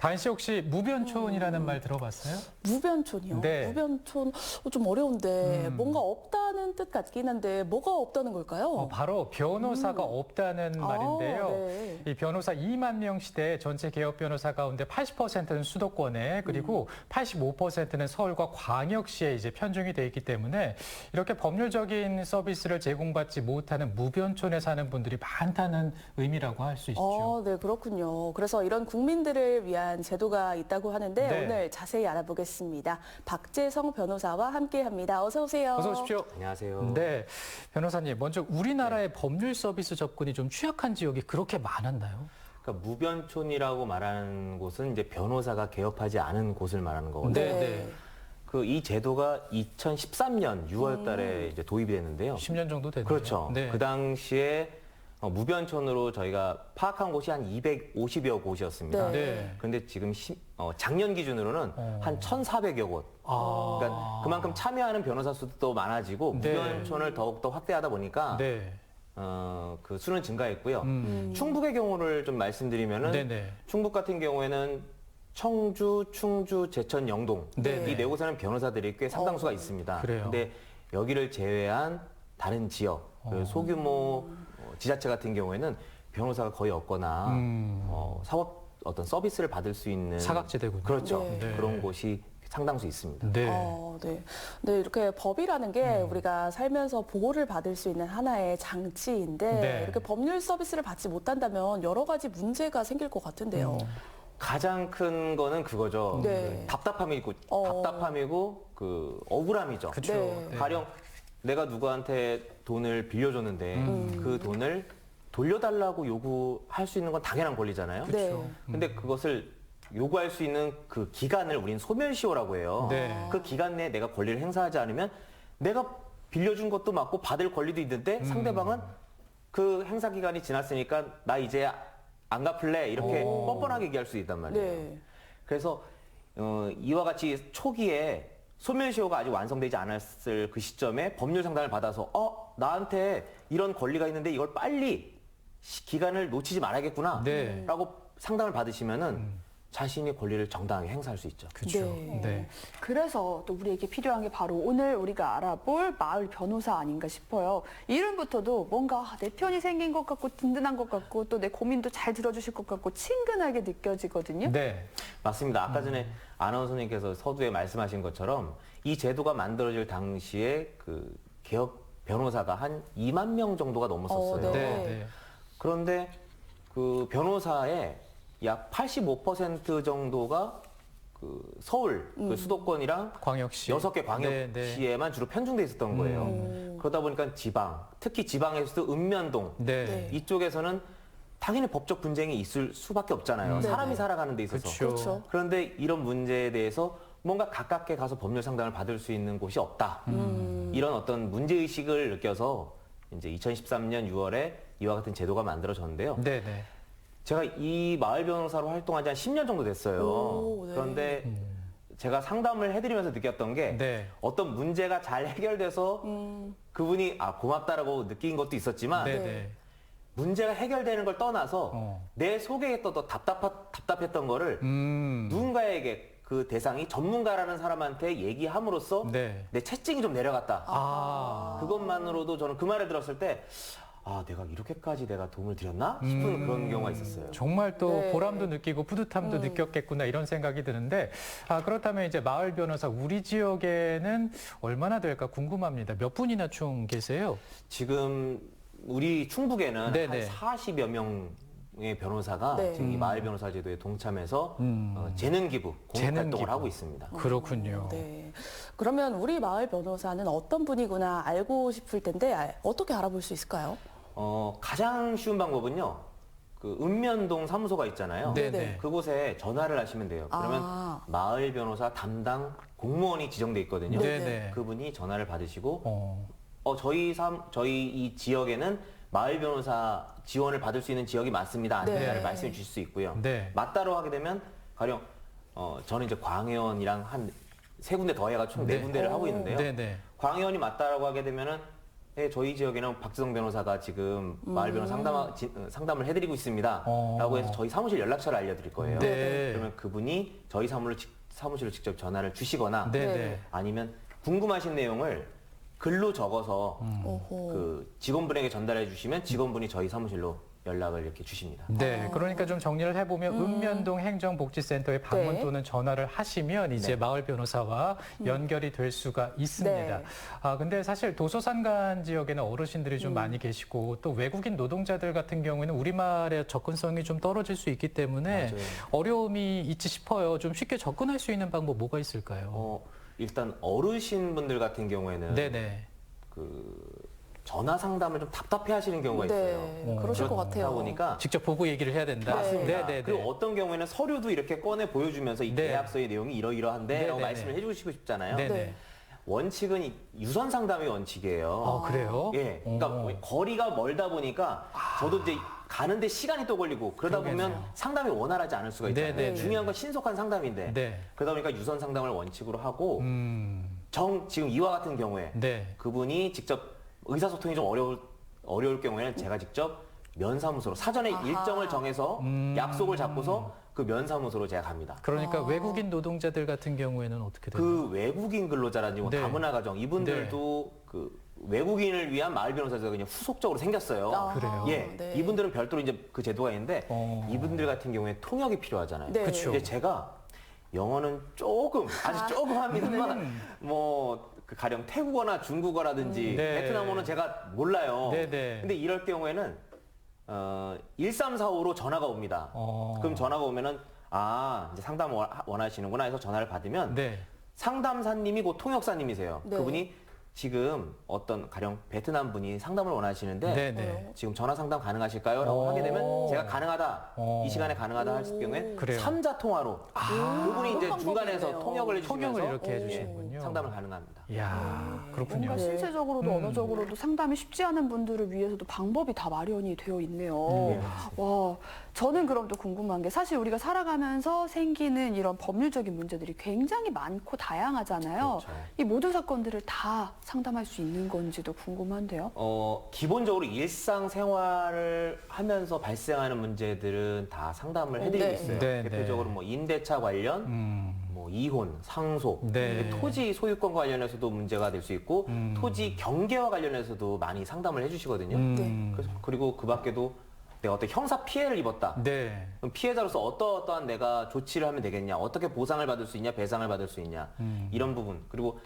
다인 씨 혹시 무변촌이라는 말 들어봤어요? 무변촌이요? 네. 무변촌 어, 좀 어려운데 음. 뭔가 없다 는 뜻 같긴 한데 뭐가 없다는 걸까요? 어, 바로 변호사가 없다는 아, 말인데요. 네. 이 변호사 2만 명 시대 전체 개업 변호사 가운데 80%는 수도권에 그리고 85%는 서울과 광역시에 이제 편중이 돼 있기 때문에 이렇게 법률적인 서비스를 제공받지 못하는 무변촌에 사는 분들이 많다는 의미라고 할 수 있죠. 어, 네, 그렇군요. 그래서 이런 국민들을 위한 제도가 있다고 하는데 네. 오늘 자세히 알아보겠습니다. 박재성 변호사와 함께 합니다. 어서 오세요. 어서 오십시오. 안녕하세요. 네, 변호사님 먼저 우리나라의 법률 서비스 접근이 좀 취약한 지역이 그렇게 많았나요? 그러니까 무변촌이라고 말하는 곳은 이제 변호사가 개업하지 않은 곳을 말하는 거거든요. 네, 네. 그 이 제도가 2013년 6월 달에 음. 이제 도입이 됐는데요. 10년 정도 됐네요. 그렇죠. 네. 그 당시에 어, 무변촌으로 저희가 파악한 곳이 한 250여 곳이었습니다. 네. 네. 그런데 지금 시- 어, 작년 기준으로는 어. 한 1,400여 곳. 아. 그러니까 그만큼 참여하는 변호사 수도 또 많아지고 네. 무변촌을 더욱더 확대하다 보니까 네. 어, 그 수는 증가했고요. 음. 충북의 경우를 좀 말씀드리면은 네네. 충북 같은 경우에는 청주, 충주, 제천, 영동 네네. 이 네 곳에는 변호사들이 꽤 상당수가 있습니다. 그래요. 근데 여기를 제외한 다른 지역, 그 어. 소규모 어, 지자체 같은 경우에는 변호사가 거의 없거나 음. 어, 사법 어떤 서비스를 받을 수 있는 사각지대군요. 그렇죠. 네. 네. 그런 곳이 상당수 있습니다. 네. 어, 네. 네, 이렇게 법이라는 게 음. 우리가 살면서 보호를 받을 수 있는 하나의 장치인데 네. 이렇게 법률 서비스를 받지 못한다면 여러 가지 문제가 생길 것 같은데요. 음. 가장 큰 거는 그거죠. 네. 그 답답함이고 어. 답답함이고 그 억울함이죠. 그렇죠. 네. 네. 가령 내가 누구한테 돈을 빌려줬는데 음. 그 돈을 돌려달라고 요구할 수 있는 건 당연한 권리잖아요. 네. 그렇죠. 근데 그것을 요구할 수 있는 그 기간을 우리는 소멸시효라고 해요. 네. 그 기간 내에 내가 권리를 행사하지 않으면 내가 빌려준 것도 맞고 받을 권리도 있는데 음. 상대방은 그 행사 기간이 지났으니까 나 이제 안 갚을래 이렇게 오. 뻔뻔하게 얘기할 수 있단 말이에요. 네. 그래서 어, 이와 같이 초기에 소멸시효가 아직 완성되지 않았을 그 시점에 법률 상담을 받아서 어 나한테 이런 권리가 있는데 이걸 빨리 시- 기간을 놓치지 말아야겠구나 네. 라고 상담을 받으시면은 자신의 권리를 정당하게 행사할 수 있죠. 그렇죠. 네. 네. 그래서 또 우리에게 필요한 게 바로 오늘 우리가 알아볼 마을 변호사 아닌가 싶어요. 이름부터도 뭔가 아, 내 편이 생긴 것 같고 든든한 것 같고 또 내 고민도 잘 들어주실 것 같고 친근하게 느껴지거든요. 네. 맞습니다. 아까 전에 아나운서님께서 서두에 말씀하신 것처럼 이 제도가 만들어질 당시에 그 개업 변호사가 한 2만 명 정도가 넘었었어요. 어, 네. 네. 네. 그런데 그 변호사의 약 85% 정도가 그 서울 그 수도권이랑 광역시. 여섯 개 네, 네. 광역시에만 주로 편중돼 있었던 거예요. 그러다 보니까 지방, 특히 지방에서도 읍면동 네. 네. 이쪽에서는 당연히 법적 분쟁이 있을 수밖에 없잖아요. 네. 사람이 살아가는 데 있어서. 그렇죠. 그렇죠. 그런데 이런 문제에 대해서 뭔가 가깝게 가서 법률 상담을 받을 수 있는 곳이 없다. 음. 이런 어떤 문제 의식을 느껴서 이제 2013년 6월에 이와 같은 제도가 만들어졌는데요. 네. 네. 제가 이 마을 변호사로 활동한 지 한 10년 정도 됐어요. 오, 네. 그런데 제가 상담을 해드리면서 느꼈던 게 네. 어떤 문제가 잘 해결돼서 음. 그분이 아 고맙다라고 느낀 것도 있었지만 네. 네. 네. 문제가 해결되는 걸 떠나서 어. 내 속에 또 답답하, 답답했던 거를 음. 누군가에게 그 대상이 전문가라는 사람한테 얘기함으로써 네. 내 채증이 좀 내려갔다. 아. 그것만으로도 저는 그 말을 들었을 때 아, 내가 이렇게까지 내가 도움을 드렸나? 싶은 음. 그런 경우가 있었어요. 정말 또 네. 보람도 느끼고 뿌듯함도 음. 느꼈겠구나 이런 생각이 드는데 아 그렇다면 이제 마을 변호사 우리 지역에는 얼마나 될까 궁금합니다. 몇 분이나 총 계세요? 지금 우리 충북에는 네네. 한 40여 명 의 변호사가 네. 지금 이 마을 변호사 제도에 동참해서 음. 어, 재능 기부, 공익 재능 활동을 기부. 하고 있습니다. 그렇군요. 네. 그러면 우리 마을 변호사는 어떤 분이구나 알고 싶을 텐데 아, 어떻게 알아볼 수 있을까요? 어, 가장 쉬운 방법은요. 그 읍면동 사무소가 있잖아요. 네네. 네네. 그곳에 전화를 하시면 돼요. 그러면 아. 마을 변호사 담당 공무원이 지정돼 있거든요. 네네. 그분이 전화를 받으시고 어. 어 저희 삼 저희 이 지역에는 마을 변호사 지원을 받을 수 있는 지역이 맞습니다. 아닙니다를 네. 말씀해 주실 수 있고요. 네. 맞다로 하게 되면 가령 어 저는 이제 광해원이랑 한 세 군데 더 해가 총 네 네. 군데를 하고 있는데요. 네 네. 광해원이 맞다라고 하게 되면은 저희 지역에는 박지성 변호사가 지금 마을 변호사 상담, 지- 어, 상담을 해드리고 있습니다. 어. 라고 해서 저희 사무실 연락처를 알려드릴 거예요. 네. 그러면 그분이 저희 사무실로, 직- 사무실로 직접 전화를 주시거나 네, 네. 네. 아니면 궁금하신 내용을 글로 적어서 음. 오호. 그 직원분에게 전달해 주시면 직원분이 저희 사무실로 연락을 이렇게 주십니다. 네, 그러니까 좀 정리를 해보면 읍면동 행정복지센터에 방문 네. 또는 전화를 하시면 이제 네. 마을 변호사와 연결이 될 수가 있습니다. 네. 아 근데 사실 도서산간 지역에는 어르신들이 좀 많이 계시고 또 외국인 노동자들 같은 경우에는 우리말의 접근성이 좀 떨어질 수 있기 때문에 맞아요. 어려움이 있지 싶어요. 좀 쉽게 접근할 수 있는 방법 뭐가 있을까요? 어, 일단 어르신분들 같은 경우에는 네네. 그 전화 상담을 좀 답답해 하시는 경우가 네, 있어요. 그러실 것 같아요. 보니까 직접 보고 얘기를 해야 된다. 맞습니다. 네네네. 그리고 어떤 경우에는 서류도 이렇게 꺼내 보여주면서 이 네. 계약서의 내용이 이러이러한데 네, 라고 네, 말씀을 네. 해주시고 싶잖아요. 네네. 네. 원칙은 이 유선 상담이 원칙이에요. 아 그래요? 예, 그러니까 어. 거리가 멀다 보니까 저도 이제 가는데 시간이 또 걸리고 그러다 그러겠네요. 보면 상담이 원활하지 않을 수가 있잖아요. 네, 네, 네. 중요한 건 신속한 상담인데 네. 그러다 보니까 유선 상담을 원칙으로 하고 음. 정 지금 이와 같은 경우에 네. 그분이 직접 의사소통이 좀 어려울 어려울 경우에는 제가 직접 면사무소로 사전에 아하. 일정을 정해서 음. 약속을 잡고서 그 면사무소로 제가 갑니다. 그러니까 아. 외국인 노동자들 같은 경우에는 어떻게 되나요? 그 외국인 근로자라든지 뭐 네. 다문화 가정 이분들도 그 외국인을 위한 마을 변호사제가 그냥 후속적으로 생겼어요. 아하, 그래요? 예, 네. 이분들은 별도로 이제 그 제도가 있는데 어. 이분들 같은 경우에 통역이 필요하잖아요. 네. 그쵸. 근데 제가 영어는 조금 아주 조금 합니다만 뭐. 그 가령 태국어나 중국어라든지 네. 베트남어는 제가 몰라요. 네 네. 근데 이럴 경우에는 어 1345로 전화가 옵니다. 어. 그럼 전화가 오면은 아 이제 상담 원- 원하시는구나 해서 전화를 받으면 네. 상담사님이 곧 통역사님이세요. 네. 그분이 지금 어떤 가령 베트남 분이 상담을 원하시는데 네, 네. 지금 전화 상담 가능하실까요? 라고 오. 하게 되면 제가 가능하다. 오. 이 시간에 가능하다 할 경우에 그래요. 삼자 통화로 그분이 이제 그런 중간에서 방법이네요. 통역을 해주시면서 통역을 이렇게 오. 해주시는군요. 상담을 가능합니다. 이야, 그렇군요. 뭔가 네. 신체적으로도 음. 언어적으로도 상담이 쉽지 않은 분들을 위해서도 방법이 다 마련이 되어 있네요. 음. 와, 저는 그럼 또 궁금한 게 사실 우리가 살아가면서 생기는 이런 법률적인 문제들이 굉장히 많고 다양하잖아요. 그렇죠. 이 모든 사건들을 다 상담할 수 있는 건지도 궁금한데요. 어, 기본적으로 일상 생활을 하면서 발생하는 문제들은 다 상담을 해드리고 네. 있어요. 네, 대표적으로 네. 뭐 임대차 관련, 음. 뭐 이혼, 상속, 네. 토지 소유권 관련해서도 문제가 될 수 있고 음. 토지 경계와 관련해서도 많이 상담을 해주시거든요. 음. 그래서 그리고 그 밖에도 내가 어떤 형사 피해를 입었다. 네. 그럼 피해자로서 어떠 어떠한 내가 조치를 하면 되겠냐, 어떻게 보상을 받을 수 있냐, 배상을 받을 수 있냐 음. 이런 부분 그리고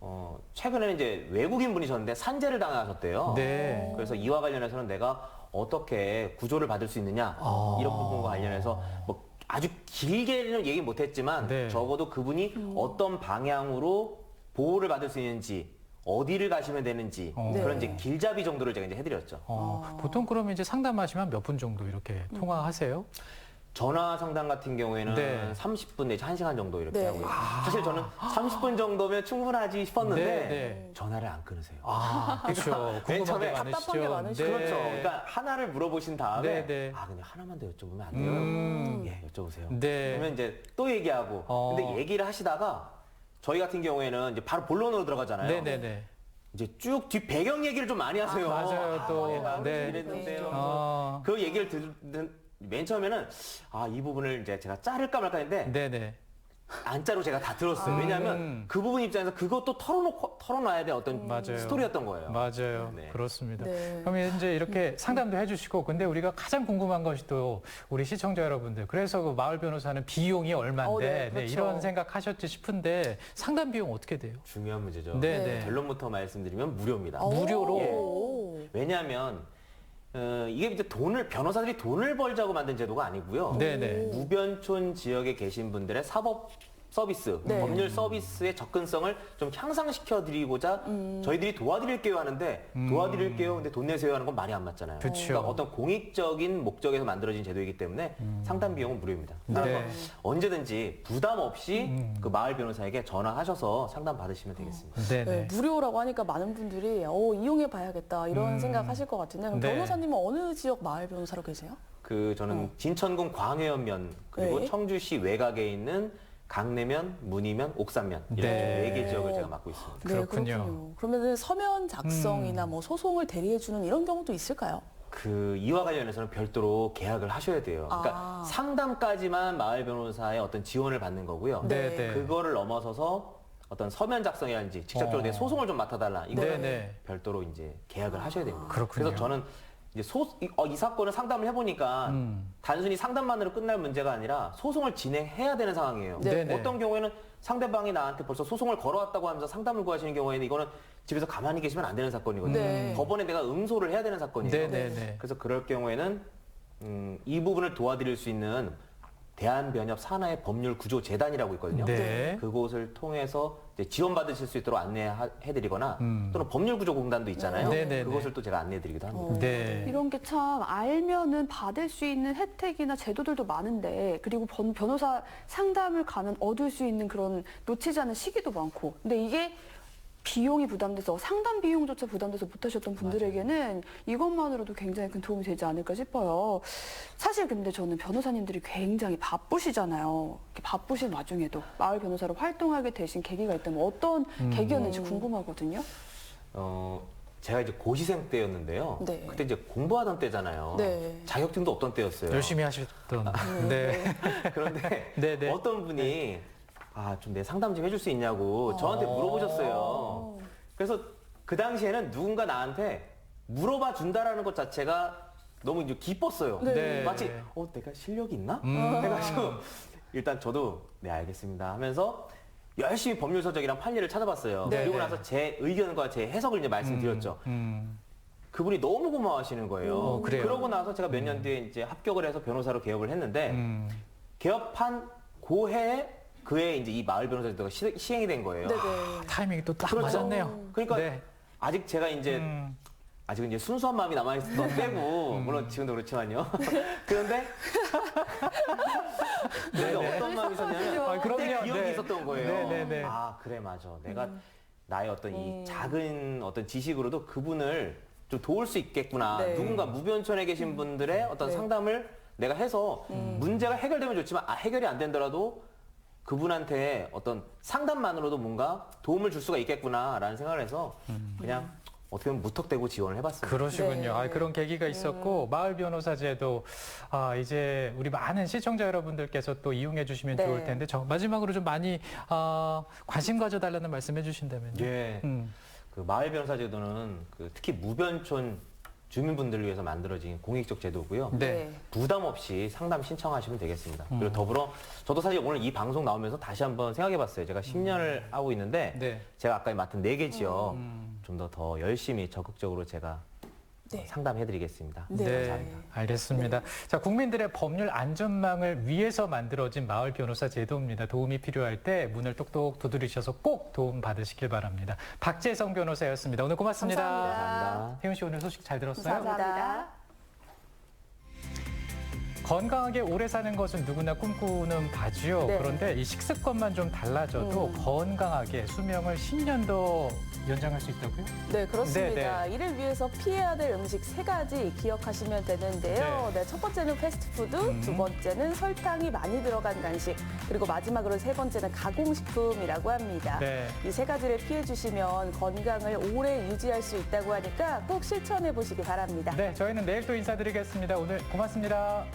어, 최근에는 이제 외국인 분이셨는데 산재를 당하셨대요. 네. 그래서 이와 관련해서는 내가 어떻게 구조를 받을 수 있느냐 아. 이런 부분과 관련해서 뭐 아주 길게는 얘기 못했지만 네. 적어도 그분이 어떤 방향으로 보호를 받을 수 있는지 어디를 가시면 되는지 어. 그런 네. 이제 길잡이 정도를 제가 이제 해드렸죠. 어, 보통 그러면 이제 상담하시면 몇 분 정도 이렇게 통화하세요? 전화 상담 같은 경우에는 네. 30분 내지 1시간 정도 이렇게 네. 하고 있어요. 사실 저는 30분 정도면 충분하지 싶었는데 네, 네. 전화를 안 끊으세요. 아, 그렇죠. 궁금한 게 처음에 많으시죠. 답답한 게 많으시죠. 그렇죠. 그러니까 하나를 물어보신 다음에 네, 네. 아 근데 하나만 더 여쭤보면 안 돼요? 음. 예, 여쭤보세요. 네. 그러면 이제 또 얘기하고 어. 근데 얘기를 하시다가 저희 같은 경우에는 이제 바로 본론으로 들어가잖아요. 네 네 네. 이제 쭉뒤 배경 얘기를 좀 많이 하세요. 아, 맞아요, 또. 얘가 네. 이랬는데요. 어, 그 얘기를 듣는 맨 처음에는 아 이 부분을 이제 제가 자를까 말까 했는데 네네. 안 자로 제가 다 들었어요. 음. 왜냐하면 그 부분 입장에서 그것도 털어놓고 털어놔야 될 어떤 맞아요. 스토리였던 거예요. 맞아요. 네. 그렇습니다. 네. 그럼 이제 이렇게 상담도 해주시고, 근데 우리가 가장 궁금한 것이 또 우리 시청자 여러분들, 그래서 그 마을 변호사는 비용이 얼마인데, 어, 네, 네, 그렇죠. 이런 생각하셨지 싶은데 상담 비용 어떻게 돼요? 중요한 문제죠. 네, 네. 네. 결론부터 말씀드리면 무료입니다. 오. 무료로? 오. 왜냐하면 어, 이게 이제 돈을 변호사들이 돈을 벌자고 만든 제도가 아니고요. 네네. 무변촌 지역에 계신 분들의 사법 서비스, 네. 법률 서비스의 접근성을 좀 향상시켜 드리고자 음. 저희들이 도와드릴게요 하는데 도와드릴게요 근데 돈 내세요 하는 건 말이 안 맞잖아요. 그쵸. 그러니까 어떤 공익적인 목적에서 만들어진 제도이기 때문에 상담 비용은 무료입니다. 따라서 네. 언제든지 부담 없이 음. 그 마을 변호사에게 전화하셔서 상담 받으시면 되겠습니다. 네, 네네. 무료라고 하니까 많은 분들이 어, 이용해 봐야겠다 이런 음. 생각하실 것 같은데 그럼 네. 변호사님은 어느 지역 마을 변호사로 계세요? 그 저는 진천군 광해연면 그리고 네. 청주시 외곽에 있는 강내면, 문의면, 옥산면 이렇게 네. 네 개 지역을 제가 맡고 있습니다. 네, 그렇군요. 그렇군요. 그러면은 서면 작성이나 음. 뭐 소송을 대리해주는 이런 경우도 있을까요? 그 이와 관련해서는 별도로 계약을 하셔야 돼요. 그러니까 아. 상담까지만 마을 변호사의 어떤 지원을 받는 거고요. 네, 네. 네. 그거를 넘어서서 어떤 서면 작성이라든지 직접적으로 어. 내 소송을 좀 맡아달라 이거 네, 는 네. 별도로 이제 계약을 하셔야 됩니다. 그렇군요. 그래서 저는 이제 소, 이, 어, 이 사건을 상담을 해보니까 음. 단순히 상담만으로 끝날 문제가 아니라 소송을 진행해야 되는 상황이에요. 네, 네. 어떤 경우에는 상대방이 나한테 벌써 소송을 걸어왔다고 하면서 상담을 구하시는 경우에는 이거는 집에서 가만히 계시면 안 되는 사건이거든요. 네. 법원에 내가 응소를 해야 되는 사건이에요. 네, 네, 네. 그래서 그럴 경우에는 음, 이 부분을 도와드릴 수 있는 대한변협 산하의 법률 구조 재단이라고 있거든요. 네. 그곳을 통해서 이제 지원받으실 수 있도록 안내해드리거나 음. 또는 법률구조공단도 있잖아요. 네, 네, 그곳을 또 제가 안내해드리기도 합니다. 네. 이런 게 참 알면은 받을 수 있는 혜택이나 제도들도 많은데 그리고 번- 변호사 상담을 가면 얻을 수 있는 그런 놓치지 않은 시기도 많고 근데 이게 비용이 부담돼서 상담 비용조차 부담돼서 못하셨던 분들에게는 이것만으로도 굉장히 큰 도움이 되지 않을까 싶어요. 사실 근데 저는 변호사님들이 굉장히 바쁘시잖아요. 이렇게 바쁘신 와중에도 마을 변호사로 활동하게 되신 계기가 있다면 어떤 계기였는지 궁금하거든요. 어, 제가 이제 고시생 때였는데요. 네. 그때 이제 공부하던 때잖아요. 네. 자격증도 없던 때였어요. 열심히 하셨던. 네. 그런데 네, 네. 어떤 분이 아, 좀 내 상담 좀 해줄 수 있냐고 저한테 어. 물어보셨어요. 그래서 그 당시에는 누군가 나한테 물어봐 준다라는 것 자체가 너무 이제 기뻤어요. 네. 마치 어 내가 실력이 있나? 음. 해가지고 일단 저도 네 알겠습니다 하면서 열심히 법률 서적이랑 판례를 찾아봤어요. 네. 그리고 나서 제 의견과 제 해석을 이제 말씀드렸죠. 음. 그분이 너무 고마워하시는 거예요. 어, 그래요? 러고 나서 제가 몇 년 뒤에 이제 합격을 해서 변호사로 개업을 했는데 음. 개업한 고해에 그해 이제 이 마을 변호사 제도가 시, 시행이 된 거예요. 네네. 타이밍이 또 딱 그렇죠. 맞았네요. 그러니까 네. 아직 제가 이제 음. 아직 은 이제 순수한 마음이 남아 있었던 때고 물론 지금도 그렇지만요. 그런데 내가 어떤 마음이 있었냐면 아, 그때 그럼요. 기억이 네. 있었던 거예요. 네, 네, 네. 아 그래 맞아. 내가 나의 어떤 음. 이 작은 어떤 지식으로도 그분을 좀 도울 수 있겠구나. 네. 누군가 무변천에 계신 분들의 어떤 네. 상담을 내가 해서 문제가 해결되면 좋지만 아, 해결이 안 된더라도 그분한테 어떤 상담만으로도 뭔가 도움을 줄 수가 있겠구나라는 생각을 해서 그냥 어떻게 보면 무턱대고 지원을 해봤습니다. 그러시군요. 네. 아, 그런 계기가 있었고 마을 변호사제도 아, 이제 우리 많은 시청자 여러분들께서 또 이용해 주시면 네. 좋을 텐데 저 마지막으로 좀 많이 아, 관심 가져 달라는 말씀해 주신다면요. 예. 음. 그 마을 변호사 제도는 그 특히 무변촌 주민분들을 위해서 만들어진 공익적 제도고요. 네. 부담 없이 상담 신청하시면 되겠습니다. 그리고 더불어 저도 사실 오늘 이 방송 나오면서 다시 한번 생각해봤어요. 제가 10년을 하고 있는데 네. 제가 아까 맡은 네 개 지역 음. 좀더 더 열심히 적극적으로 제가 네. 상담해드리겠습니다. 네. 감사합니다. 알겠습니다. 자, 국민들의 법률 안전망을 위해서 만들어진 마을 변호사 제도입니다. 도움이 필요할 때 문을 똑똑 두드리셔서 꼭 도움 받으시길 바랍니다. 박재성 변호사였습니다. 오늘 고맙습니다. 감사합니다. 감사합니다. 태훈 씨 오늘 소식 잘 들었어요? 감사합니다. 건강하게 오래 사는 것은 누구나 꿈꾸는 바지요. 네. 그런데 이 식습관만 좀 달라져도 음. 건강하게 수명을 10년 더 연장할 수 있다고요? 네, 그렇습니다. 네, 이를 위해서 피해야 될 음식 세 가지 기억하시면 되는데요. 네, 첫 번째는 패스트푸드, 음. 두 번째는 설탕이 많이 들어간 간식, 그리고 마지막으로 세 번째는 가공식품이라고 합니다. 네. 이세 가지를 피해 주시면 건강을 오래 유지할 수 있다고 하니까 꼭 실천해 보시기 바랍니다. 네, 저희는 내일 또 인사드리겠습니다. 오늘 고맙습니다.